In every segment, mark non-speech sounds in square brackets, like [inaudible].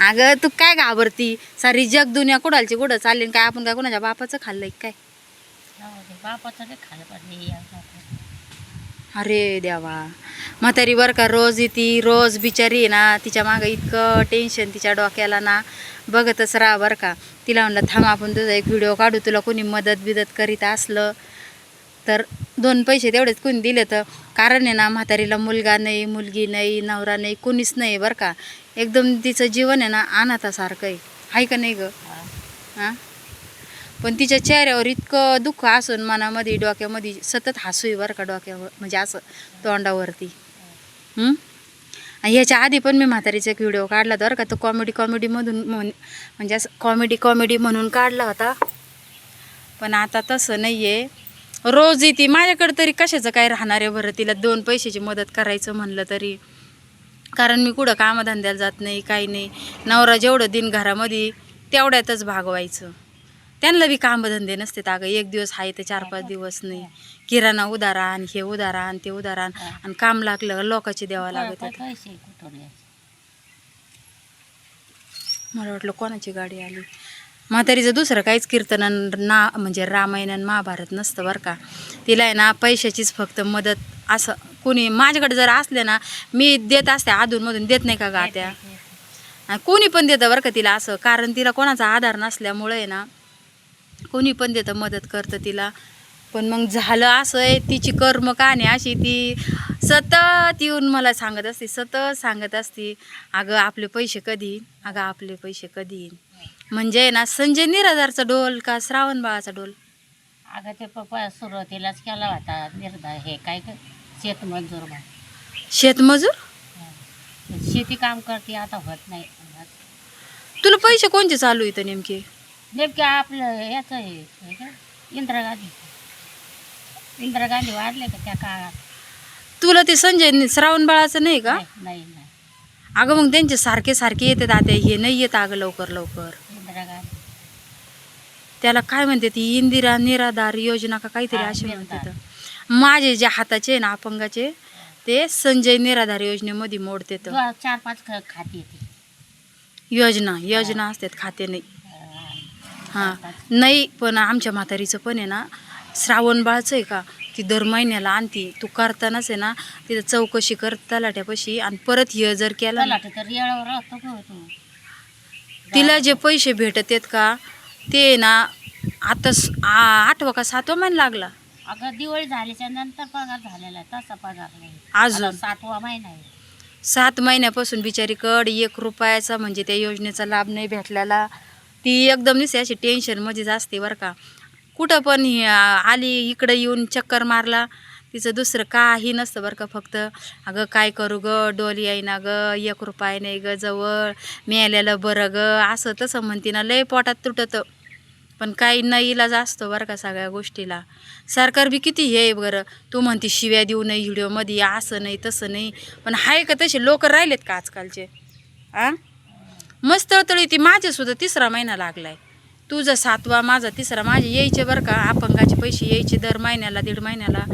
अगं तू काय घाबरती? सारी जग दुनिया कुडालची कुठं चालली काय आपण काय कोणाच्या बापाचं खाल्लंय काय? बापाचं नाही खाल्लं पाहिजे. अरे देवा. म्हातारी बरं का रोज येते रोज बिचारी ना तिच्या मागं इतकं टेन्शन तिच्या डोक्याला ना. बघतच राहा बरं का. तिला म्हणलं थांब आपण तुझा एक व्हिडिओ काढू. तुला कोणी मदत बिदत करीत असलं तर दोन पैसे तेवढेच कोणी दिले तर. कारण आहे ना म्हातारीला मुलगा नाही मुलगी नाही नवरा नाही कोणीच नाही बरं का. एकदम तिचं जीवन आहे ना अनाथासारखं आहे. आहे का नाही गं? हा. पण तिच्या चेहऱ्यावर इतकं दुःख असून मनामध्ये डोक्यामध्ये सतत हसू आहे बरं का डोक्यावर म्हणजे असं तोंडावरती? आणि ह्याच्या आधी पण मी म्हातारीचा एक व्हिडिओ काढला होता बरं का तो कॉमेडी कॉमेडीमधून म्हण- म्हणजे असं कॉमेडी कॉमेडी म्हणून काढला होता. पण आता तसं नाही आहे रोज येते माझ्याकडे तरी कशाचं काय राहणार आहे बरं? तिला दोन पैशाची मदत करायचं म्हणलं तरी. कारण मी कुठं कामधंद्याला जात नाही काही नाही. नवरा जेवढं दिन घरामध्ये तेवढ्यातच भागवायचं. त्यांना बी कामधंदे नसते अगं. एक दिवस आहे ते चार पाच दिवस नाही. किराणा उदारा आण हे उदारा आण ते उदारा आण. आणि काम लागलं लोकांचे द्यावं लागत? मला वाटलं कोणाची गाडी आली. म्हातारीचं दुसरं काहीच कीर्तन ना म्हणजे रामायण आणि महाभारत नसतं बरं का. तिला आहे ना पैशाचीच फक्त मदत असं कोणी माझ्याकडे जर असले ना मी देत असते अधूनमधून देत नाही का गात्या कोणी पण देतं बरं का तिला असं कारण तिला कोणाचा आधार नसल्यामुळे आहे ना कोणी पण देतं मदत करतं तिला. पण मग झालं असं आहे तिची कर्म कहाणी अशी ती सतत येऊन मला सांगत असते सतत सांगत असते अगं आपले पैसे कधी? अगं आपले पैसे कधी येईन? म्हणजे ना संजय निराधारचा डोल का श्रावण बाळाचा डोल अगं ते पप्पा सुरुवातीलाच केला होता निर्धार हे काय शेतमजूर शेतमजूर? शेती काम करते आता होत नाही. तुला पैसे कोणते चालू इथं नेमके? नेमके आपलं याचं हे काय? इंदिरा गांधी. इंदिरा गांधी वाढले का त्या काळात? तुला ते संजय श्रावण बाळाचं नाही का? नाही नाही नाही. अगं मग त्यांचे सारखे सारखे येतात आता हे नाही येत अगं लवकर लवकर. इंदिरा गांधी. त्याला काय म्हणते ती इंदिरा निराधार योजना का काहीतरी हा, अशी. म्हणते तर. माझे जे हाताचे आहे ना अपंगाचे ते संजय निराधार योजनेमध्ये मोडते तर चार पाच ख- खाती येते. योजना योजना असतात खाते नाही. हां. नाही पण आमच्या म्हातारीचं पण आहे ना श्रावण बाळचं आहे का ती दर महिन्याला आणती. तू करतानाच आहे ना तिथं चौकशी कर तलाट्यापाशी आणि परत हे जर केला ना, चला तर येळावर राहतो का हो तू तिला जे पैसे भेटत आहेत का ते ना आता स- आ- आठवा का सातवा महिना लागला? अगं दिवाळी झाल्याच्यानंतर पगार झालेला आहे तसा पगार नाही. अजून? आता सातवा महिना आहे. सात महिन्यापासून बिचारीकडे एक रुपयाचा म्हणजे त्या योजनेचा लाभ नाही भेटलेला. ती एकदम निसे अशी टेन्शनमध्येच असते बरं का. कुठं पण ही आ- आली इकडं येऊन चक्कर मारला तिचं दुसरं काही नसतं बरं का फक्त. अगं काय करू ग डोली आहे ना ग एक रुपया नाही ग जवळ मिळालेलं बरं ग असं तसं म्हणते ना लय पोटात तुटतं. पण काही नाही इलाज असतो बरं का सगळ्या गोष्टीला. सरकार बी किती हे बरं. तू म्हणते शिव्या देऊ नाही व्हिडिओमध्ये असं नाही तसं नाही. पण आहे का तसे? लोक राहिलेत का आजकालचे? आ? मस्त तळतळी ती माझ्यासुद्धा तिसरा महिना लागलाय. तुझा सातवा माझा तिसरा माझे यायचे बरं का. अपंगाचे पैसे यायचे दर महिन्याला दीड महिन्याला.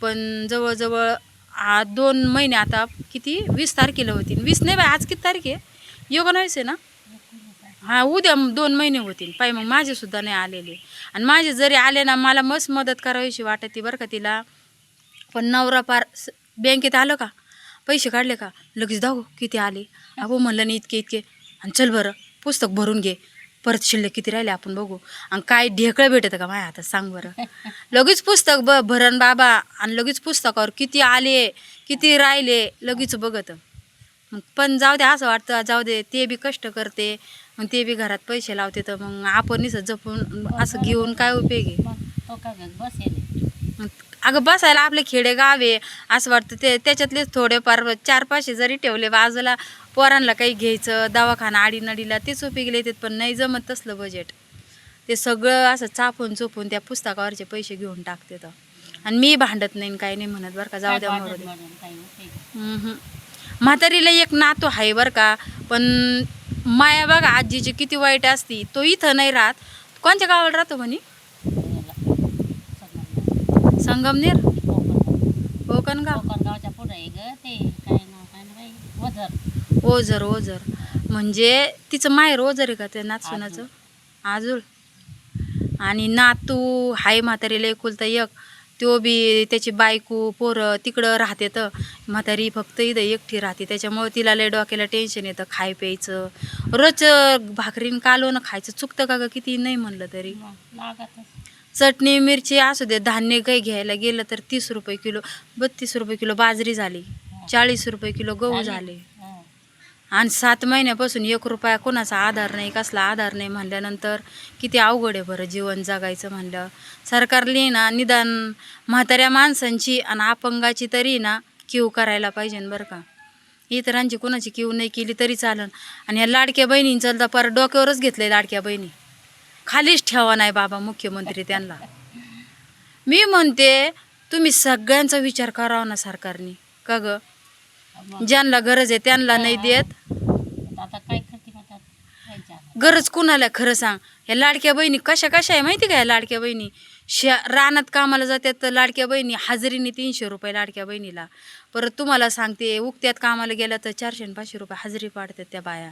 पण जवळजवळ आ दोन महिने आता किती? वीस तारखेला होती. वीस नाही बाय आज किती तारीख आहे? योगा नाहीच आहे ना? हा उद्या दोन महिने होतील. पाय मग माझे सुद्धा नाही आलेले. आणि माझे जरी आले ना मला मस्त मदत करावीशी वाटते बरं का तिला. पण नवरा पार बँकेत आलं का? पैसे काढले का? लगेच दाखव किती आले. अगो म्हणलं नाही इतके इतके. आणि चल बरं पुस्तक भरून घे. परत शिल्लक किती राहिले आपण बघू. आणि काय ढेकळं भेटतं का माझ्या हातात सांग बरं. लगेच पुस्तक ब भरण बाबा. आणि लगेच पुस्तकावर किती आले किती राहिले लगेच बघत. मग पण जाऊ दे असं वाटतं जाऊ दे ते बी कष्ट करते. मग ते बी घरात पैसे लावते तर मग आपण जपून असं घेऊन काय उपयोग आहे? तो का बसेल? अगं बसायला आपले खेडे गावे असं वाटतं ते त्याच्यातलेच थोडेफार चार पाचशे जरी ठेवले बाजूला पोरांना काही घ्यायचं दवाखाना आडीनडीला तेच उपयोगी येतात पण नाही जमत तसलं बजेट ते सगळं असं चापून चोपून त्या पुस्तकावरचे पैसे घेऊन टाकते तर. आणि मी भांडत नाही काही नाही म्हणत बरं का जाऊ द्या म्हणून. म्हातारीला एक नातू आहे बरं का पण माया बघा आजीची किती वाईट असती तो इथं नाही राहत. कोणत्या गावाला राहतो म्हणे? संगमनेर? कोकणगाव. कोकणगावच्या पुढे आहे ग ते काय नाव काय ना बाई? वजर ओझर ओझर. म्हणजे तिचं माहेर ओझर आहे का त्या नातसुनाचं? आजूळ. आणि नातू हाय म्हातारीला एकुलता एक. तो बी त्याची बायको पोरं तिकडं राहते तर म्हातारी फक्त इथं एकटी राहते. त्याच्यामुळे तिला लय डोक्याला टेन्शन येतं खाय प्यायचं. रोज भाकरीन कालवणं खायचं. चुकतं का ग? किती नाही म्हणलं तरी. चटणी मिरची असू दे धान्य काही घ्यायला गेलं तर तीस रुपये किलो बत्तीस रुपये किलो बाजरी झाली चाळीस रुपये किलो गहू झाले. आणि सात महिन्यापासून एक रुपया कोणाचा आधार नाही कसला आधार नाही म्हणल्यानंतर किती अवघड आहे बरं जीवन जगायचं म्हणलं. सरकारने ना निदान म्हाताऱ्या माणसांची आणि अपंगाची तरी ना क्यू करायला पाहिजे बरं का. इतरांची कोणाची क्यू नाही केली तरी चालन. आणि या लाडक्या बहिणींचं तर पर डोक्यावरच घेतलंय लाडक्या बहिणी. खालीच ठेवा नाही बाबा मुख्यमंत्री त्यांना. मी म्हणते तुम्ही सगळ्यांचा विचार करावा ना सरकारने. का गं? ज्यांना गरज आहे त्यांना नाही देत. आता काय करते? गरज कुणाला खरं सांग. या लाडक्या बहिणी कशा कशा आहे माहिती का या लाडक्या बहिणी? शा रानात कामाला जातात तर लाडक्या बहिणी हजेरीने तीनशे रुपये लाडक्या बहिणीला. परत तुम्हाला सांगते उक्त्यात कामाला गेल्या तर चारशे आणि पाचशे रुपये हजेरी पाडतात त्या बाया.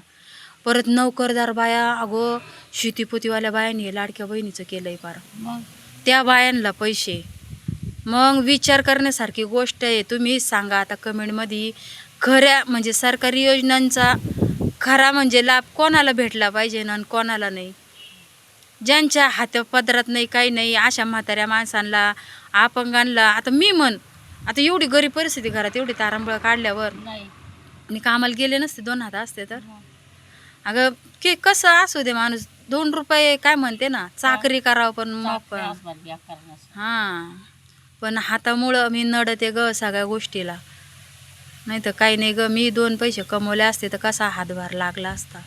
परत नोकरदार बाया अगो शेतीपोतीवाल्या बायांनी हे लाडक्या बहिणीचं केलं आहे फार मग? त्या बायांना पैसे. मग विचार करण्यासारखी गोष्ट आहे. तुम्ही सांगा आता कमेंटमध्ये खऱ्या म्हणजे सरकारी योजनांचा खरा म्हणजे लाभ कोणाला भेटला पाहिजे आणि कोणाला नाही? ज्यांच्या हातपदरात नाही काही नाही अशा म्हाताऱ्या माणसांना अपंगांना आता मी म्हण आता एवढी गरीब परिस्थिती घरात एवढी तारांबळ काढल्यावर नाही. आणि कामाला गेले नसते दोन हात असते तर? मग अगं की कसं असू दे माणूस दोन रुपये काय म्हणते ना चाकरी करावं पण मग. हां. पण हातामुळं मी नडते ग सगळ्या गोष्टीला. नाही तर काही नाही ग मी दोन पैसे कमवले असते तर कसा हातभार लागला असता.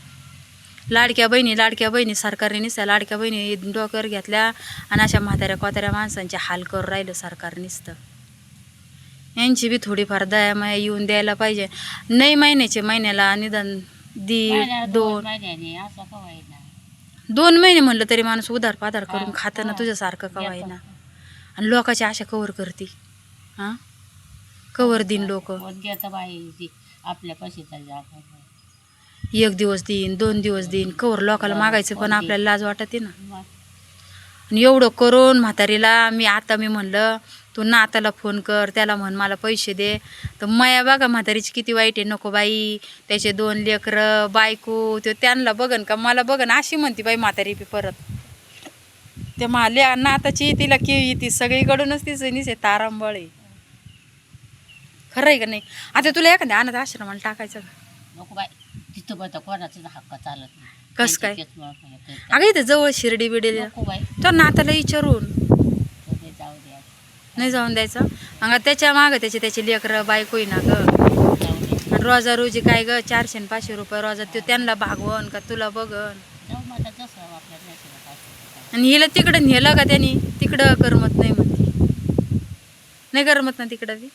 लाडक्या बहिणी लाडक्या बहिणी सरकारने निसत्या लाडक्या बहिणी डोक्यावर घेतल्या आणि अशा म्हाताऱ्या कोताऱ्या माणसांचे हाल करून राहिलं सरकार नुसतं. यांची बी थोडीफार दयामाया येऊन द्यायला पाहिजे. नाही महिन्याचे महिन्याला निदान दीड दोन दोन. महिने म्हणलं तरी माणूस उधार पाधार करून खातं ना हा. तुझ्यासारखं कवा येतं. ना आणि लोकांची आशा कवर करते. हां? कवर देईन लोक. बाई आपल्या एक दिवस देईन दोन दिवस देईन कवर लोकाला मागायचं पण? आपल्याला लाज वाटते ना. आणि एवढं करून म्हातारीला मी आता मी म्हणलं तू नाताला फोन कर त्याला म्हण मला पैसे दे. तर माया बघा म्हातारीची किती वाईट आहे नको बाई त्याचे दोन लेकरं बायको ते त्यांना बघन का मला बघन. अशी म्हणते बाई म्हातारी बी परत. ते माल्या नाताची तिला की येते सगळीकडूनच तिचं निसे तारांबळ आहे. खरं आहे का नाही? आता तुला एखाद्या अनाथ आश्रमाला टाकायचं का? नको बाई तिथं बघ हक्क चालत नाही. कसं काय? त्यांची केस काय ते- अगं इथं जवळ शिर्डी बिडी नको बाई. तो नाताला विचारून. ते जाऊ द्या. नाही जाऊन द्यायचं? मग त्याच्या मागं त्याचे त्याचे लेकरं बायको आहे ना गं. जाऊ दे. आणि रोजा रोजी काय ग? चारशे आणि पाचशे रुपये रोजा तो त्यांना भागवण का तुला बघन? आणि हिला तिकडं नेलं का त्याने? तिकडं करमत नाही म्हणते. नाही करमत ना तिकडं बी?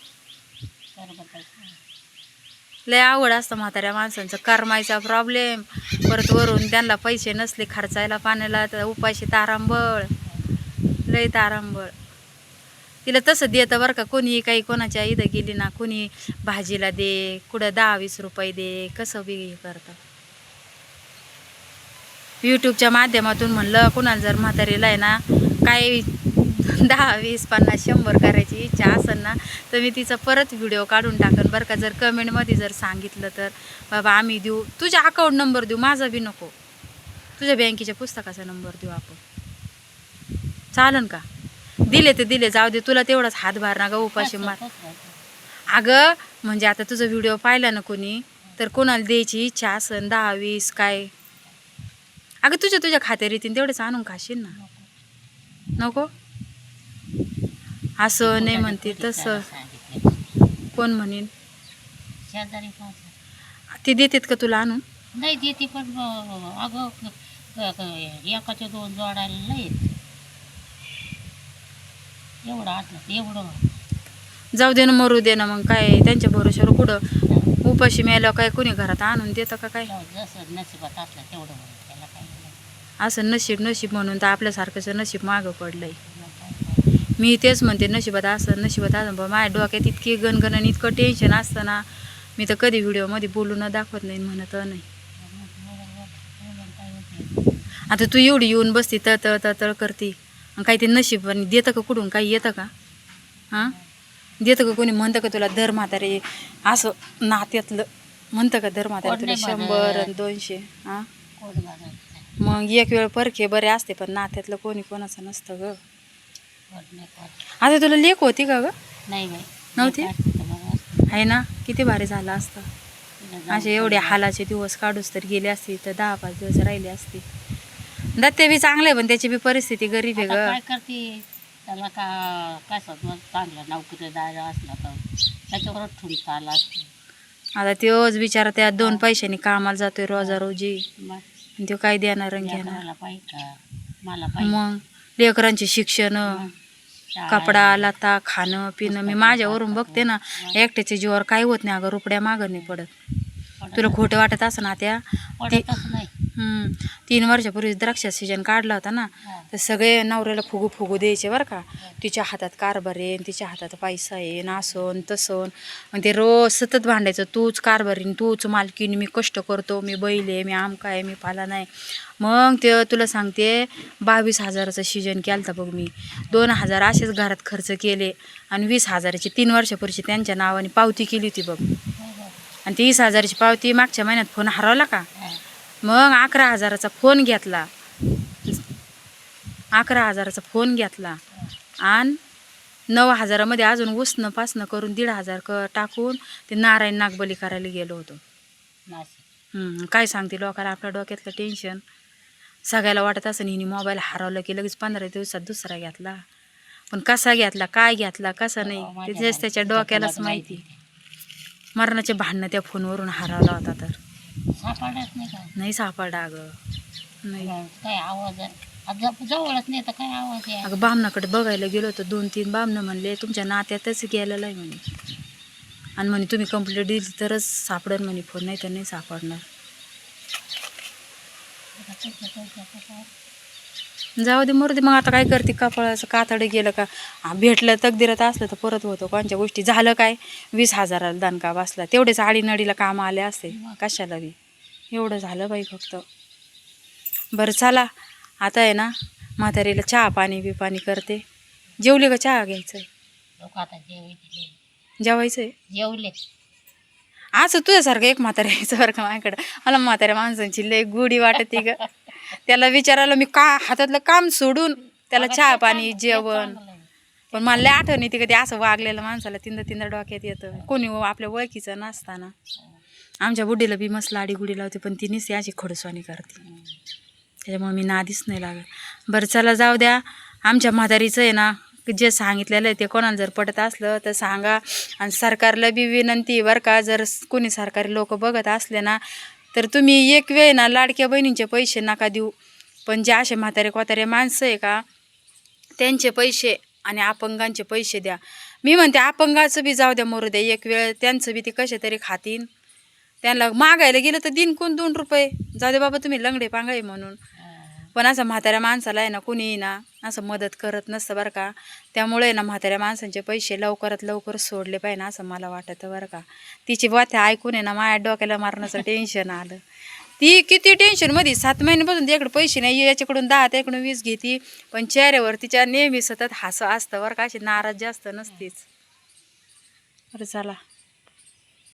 लय आवड असतं म्हाताऱ्या माणसांचं. करमायचा प्रॉब्लेम परत वरून त्यांना पैसे नसले खर्चायला पाण्याला तर उपाशी तारांबळ. लय तारांबळ. तिला तसं देतं बरं का कोणी काही कोणाच्या इथं गेली ना कोणी भाजीला दे कुठं दहा वीस रुपये दे कसं बी हे करतं. यूट्यूबच्या माध्यमातून म्हणलं कुणाला जर म्हातारीला आहे ना काही दहा वीस पन्नास शंभर करायची इच्छा असेल ना तर मी तिचा परत व्हिडिओ काढून टाकन बरं का. जर कमेंटमध्ये जर सांगितलं तर बाबा आम्ही देऊ तुझ्या अकाउंट नंबर देऊ माझा बी नको. तुझ्या बँकेच्या पुस्तकाचा नंबर देऊ आपण. चालन का? दिले ते दिले जाऊ दे तुला तेवढाच हातभार ना ग उपाशी मार. अगं म्हणजे आता तुझा व्हिडिओ पाहिला ना कोणी तर कोणाला द्यायची इच्छा असेल दहा वीस काय? अगं तुझ्या तुझ्या खात्यात येतील तेवढेच आणून खाशील ना नको असं नाही म्हणते तसं. कोण म्हणेन शेजारी पाहतात. ते देतात का तुला आणून नाही देते पण अं, अगं क- क- क- एकाचे दोन जोडायला नाही. एवढं तर एवढं जाऊ दे ना मरू दे ना मग काय त्यांच्या भरोश्यावर कुठं उपाशी मेल्यावर काय कोणी घरात आणून देतं का काय जसं नशिबात असलं तेवढं होईल. असं नशीब नशीब म्हणून तर आपल्यासारखंच नशीब मागं काय काय. मी तेच म्हणते नशिबात असं नशिबात असं. पण माझ्या डोक्यात इतकी गणगण आणि इतकं टेन्शन असतं ना मी तर कधी व्हिडिओमध्ये बोलून दाखवत नाही म्हणत नाही. आता तू एवढी येऊन बसती तळ तळ तळ तळ करते. आणि काही ते नशीब आणि देतं का कुठून? काही येतं का? हां देतं का कोणी? म्हणतं का तुला दर म्हातारे असं नात्यातलं म्हणतं का दर म्हातारे तुला? शंभर. आणि दोनशे हां मग एक वेळ परखे बरे असते पण नात्यातलं कोणी कोणाचं नसतं ग. आता तुला लेख होती का ग? नाही नव्हती? आहे ना? किती भारी झालं असतं. असे एवढे हालाचे दिवस काढूच तर गेले असते तर दहा पाच दिवस राहिले असते. दत्ते बी चांगले पण त्याची बी परिस्थिती गरीब आहे ग. काय करते? त्याला का चांगलं असला तर असते आता तोच बिचारा त्या दोन पैशांनी कामाला जातोय रोजा रोजी. तो काय देणार आणि घेणार? लेकराला पाहिजे का मला पाहिजे. मग लेकरांचे शिक्षण कपडा लता खाणं पिणं मी माझ्यावरून बघते ना एकट्याच्या जीवावर काही होत नाही अगं रुपड्या मागं नाही पडत. तुला खोटं वाटत असं ना त्या? नाही. हम्म. तीन वर्षापूर्वी द्राक्ष सीजन काढला होता ना हा. तर सगळे नवऱ्याला फुगू फुगू द्यायचे बरं का तिच्या हातात कारभार आहे आणि तिच्या हातात पैसा आहे नासन तसन आणि ते रोज सतत भांडायचं तूच कारभारीन तूच मालकीन मी कष्ट करतो मी बैल आहे मी आमका आहे मी पाला नाही मग ते तुला सांगते बावीस हजाराचं सीजन केलं होतं बघ मी दोन हजार असेच घरात खर्च केले आणि वीस हजाराची तीन वर्षापूर्वी त्यांच्या नावाने पावती केली होती बघ आणि ती वीस हजाराची पावती मागच्या महिन्यात फोन हरवला का हा. मग अकरा हजाराचा फोन घेतला. अकरा हजाराचा फोन घेतला. आणि नऊ हजारामध्ये अजून उसणं पासणं करून दीड हजार क टाकून ते नारायण नागबली करायला गेलो होतो. काय सांगते लोकांना आपल्या डोक्यातलं टेन्शन सगळ्याला वाटत असं हिने मोबाईल हरवला की लगेच पंधरा दिवसात दुसरा घेतला. पण कसा घेतला काय घेतला कसा हो, नाही माझ्या त्याच्याच त्याच्या डोक्यालाच माहिती. मरणाचे भांडणं त्या फोनवरून हरवला होता तर. सापडत नाही का? नाही सापडा अगं. नाही. काय आवाज जवळच नाही तर काय आवाज आहे? अगं बामणाकडे बघायला गेलो होतो दोन तीन बामणं म्हणले तुमच्या नात्यातच गेलेलं आहे म्हणे. आणि म्हणे तुम्ही कंप्लेंट दिली तरच सापडेल म्हणे फोन नाही तर नाही सापडणार. आता कसं- कसं- कसं? जाऊ दे मरू दे. मग आता काय करते? कपाळाचं कातडे गेलं का? हा, भेटलं तकदिरात असलं तर परत होतो. कोणच्या गोष्टी झालं काय? वीस हजाराला दणका बसला. तेवढेच आडीनडीला काम आले असते. कशाला बी? एवढं झालं बाई फक्त. बरं चला. आता आहे ना म्हातारीला चहा पाणी बी पाणी करते. जेवले का चहा घ्यायचं? जेवायचे. जेवले. असं तुझ्यासारखं एक म्हातारे यायचं बरं का माझ्याकडं? मला म्हाताऱ्या माणसांची लय गुढी वाटते ग. [laughs] त्याला विचारायला मी का हातातलं काम सोडून त्याला चहा पाणी जेवण. पण मला लय आठवण येते का ते असं वागलेलं माणसाला तिंदा तिंदा डोक्यात येतं. कोणी आपल्या ओळखीचं नसताना. आमच्या बुड्डीला बी मस्त लाडी गुडी लावते पण ती नुसती अशी खडसवानी करते. त्याच्यामुळे मी नादीच नाही लागत. बरं चला जाऊ द्या. आमच्या म्हातारीचं आहे ना जे सांगितलेलं आहे ते कोणाला जर पटत असलं तर सांगा. आणि सरकारला बी विनंती बरं का जर कोणी सरकारी लोक बघत असले ना तर तुम्ही एक वेळ ना लाडक्या बहिणींचे पैसे नका देऊ. पण जे असे म्हातारे कोतारे माणसं आहे का त्यांचे पैसे आणि अपंगांचे पैसे द्या. मी म्हणते अपंगाचं बी जाऊ द्या मरू द्या. एक वेळ त्यांचं बी ते कसे तरी खातीन. त्यांना मागायला गेलं तर दिन कोण दोन रुपये. जाऊ दे बाबा तुम्ही लंगडे पांगळे म्हणून. पण असं म्हाताऱ्या माणसाला आहे ना कुणी ना असं मदत करत नसतं बरं का. त्यामुळे ना म्हाताऱ्या माणसांचे पैसे लवकरात लवकर सोडले पाहिजे ना असं मला वाटतं बरं का. तिची वाथ्या ऐकून आहे ना माझ्या डोक्याला मारण्याचं टेन्शन आलं. ती किती टेन्शनमध्ये सात महिन्यापासून तिकडे पैसे नाही याच्याकडून दहा त्याकडून वीस घेती. पण चेहऱ्यावर तिच्या नेहमी सतत हसं असतं बरं का अशी नाराज जास्त नसतीच. बरं चला.